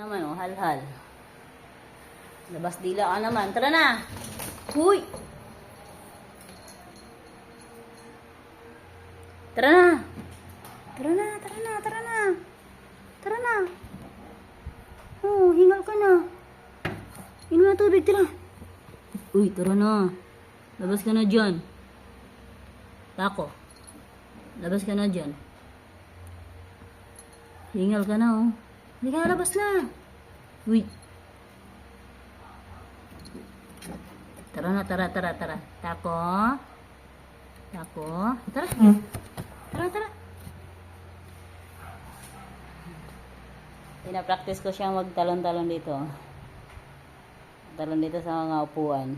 naman, oh, hal-hal. Labas dila ka naman. Tara na! Huy! Tara na! Tara na, tara na, tara na! Tara na! Oh, hingal ka na. Inom na tubig, tara. Uy, tara na. Labas ka na dyan. Tako. Labas ka na dyan. Hingal ka na, oh. Hindi ka labas na. Uy. Tara na, tara, tara, tara. Tako. Tako. Tara. Tara, tara. Pinapractice ko siyang magtalon-talon dito. Talon dito sa mga upuan.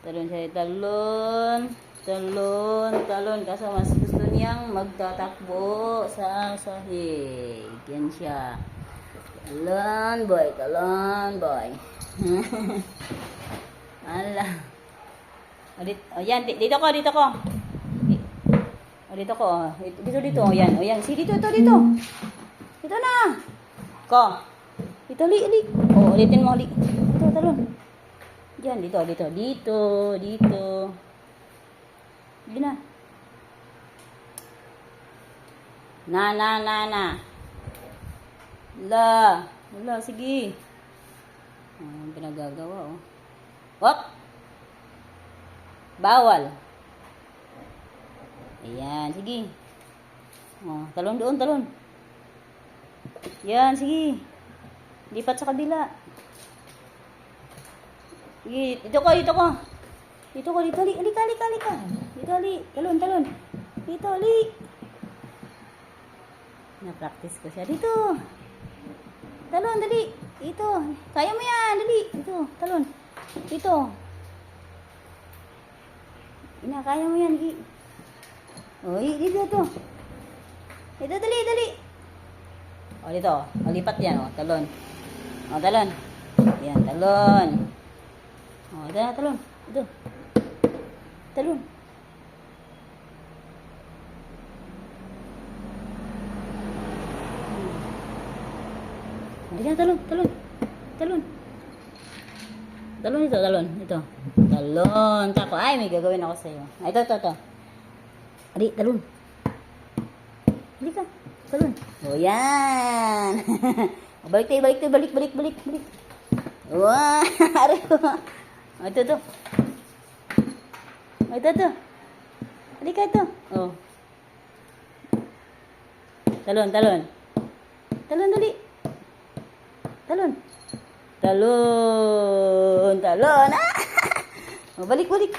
Talon siya, talon, talon, talon. Kaso mas gusto niyang magtatakbo sa sahig. Yan siya. Talon, boy, talon, boy. Ala. O, dito, yan, di- dito ko, dito ko. O, dito ko. Dito, dito, dito. O, yan, o, yan. Si, dito, dito, dito. Dito na. Ko. Dito, li, li. O, ulitin mo, li. Dito, talon. Diyan, dito, dito, dito, dito. Dito na. Na, na, na, na. La. Wala, sige. Ang pinagagawa, oh. Wop! Bawal. Ayan, sige. Oh, talon doon, talon. Yan, sige. Lipat sa kabila. Sige, dito ko, dito ko. Dito ko, dito, li, li, kali, kali, ka. Dito, li, talon, talon. Dito, li. Na-practice ko siya. Dito. Talon, dali. Dito. Kaya mo yan, dali. Dito, talon. Dito. Ina, kaya mo yan, Gi. Uy, dito, dito. Dito, dali, dali. O, dito. O, lipat yan, o. Talon. O, talon. Yan, talon. O, ito na, talon. Ito. Talon. Hindi na, talon, talon. Talon. Talon ito, talon. Ito. Talon. Tako. Ay, may gagawin ako sa'yo. Ay, ito, ito, ito. Ali, talon. Hindi ka. Talon. O, yan. O, balik tayo, balik tayo, balik, balik, balik, balik. Wow. Aray ko. O, ito, ito. O, ito, ito. Halika ito. O. Talon, talon. Talon, dali. Talon. Talon, talon. Ah! O, balik, balik.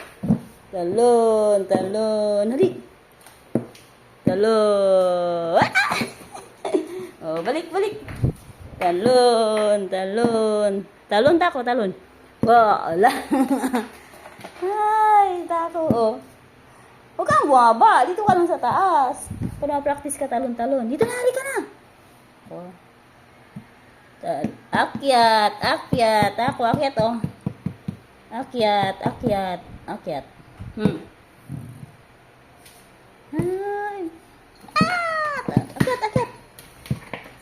Talon, talon. Hali. Talon. Ah! O, balik, balik. Talon, talon. Talon tako, talon. Wala. Ay, tako. Oh. Huwag kang bumaba. Dito ka lang sa taas. Pinapractice ka talon-talon. Dito na, halika na. Oh. Akyat, akyat. Ako, akyat, oh. Akyat, akyat, akyat. Hmm.